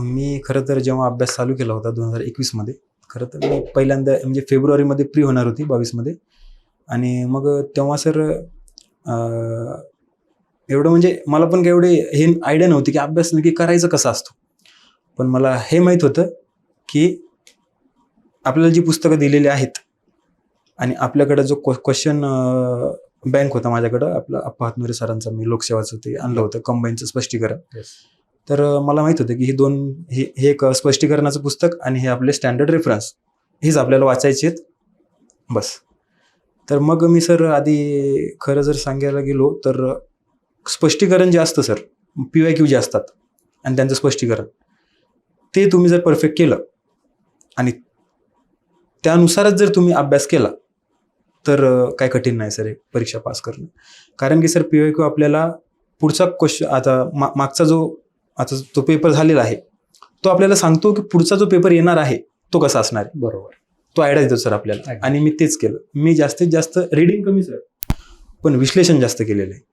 मी खरं तर जेव्हा अभ्यास चालू केला होता दोन हजार एकवीसमध्ये खरं तर मी पहिल्यांदा म्हणजे फेब्रुवारीमध्ये प्री होणार होती बावीसमध्ये. आणि मग तेव्हा सर एवढं म्हणजे मला पण काही एवढे हे आयडिया नव्हती की अभ्यास नक्की करायचं कसा असतो. पण मला हे माहीत होतं की आपल्याला जी पुस्तकं दिलेली आहेत आणि आपल्याकडं जो क्वेश्चन बँक होता माझ्याकडं आपलं अप्पा हातनुरे सरांचा मी लोकसेवाचं ते आणलं होतं कंबाईनचं स्पष्टीकरण. तर मला माहीत होतं की हे दोन हे हे एक स्पष्टीकरणाचं पुस्तक आणि हे आपले स्टँडर्ड रेफरन्स हेच आपल्याला वाचायचे आहेत. बस. तर मग मी सर आधी खरं जर सांगायला गेलो तर स्पष्टीकरण जे असतं सर पी वाय क्यू जे असतात आणि त्यांचं स्पष्टीकरण ते तुम्ही जर परफेक्ट केलं आणि त्यानुसारच जर तुम्ही अभ्यास केला तर काय कठीण नाही सर हे परीक्षा पास करणं. कारण की सर पी वाय क्यू आपल्याला पुढचा क्वेश्चन आता मा मागचा जो आता तो पेपर झालेला आहे तो आपल्याला सांगतो की पुढचा जो पेपर येणार आहे तो कसा असणार आहे? बरोबर. तो आयडिया देतो सर आपल्याला. आणि मी तेच केलं. मी जास्तीत जास्त रिडिंग कमी सर पण विश्लेषण जास्त केलेलं आहे.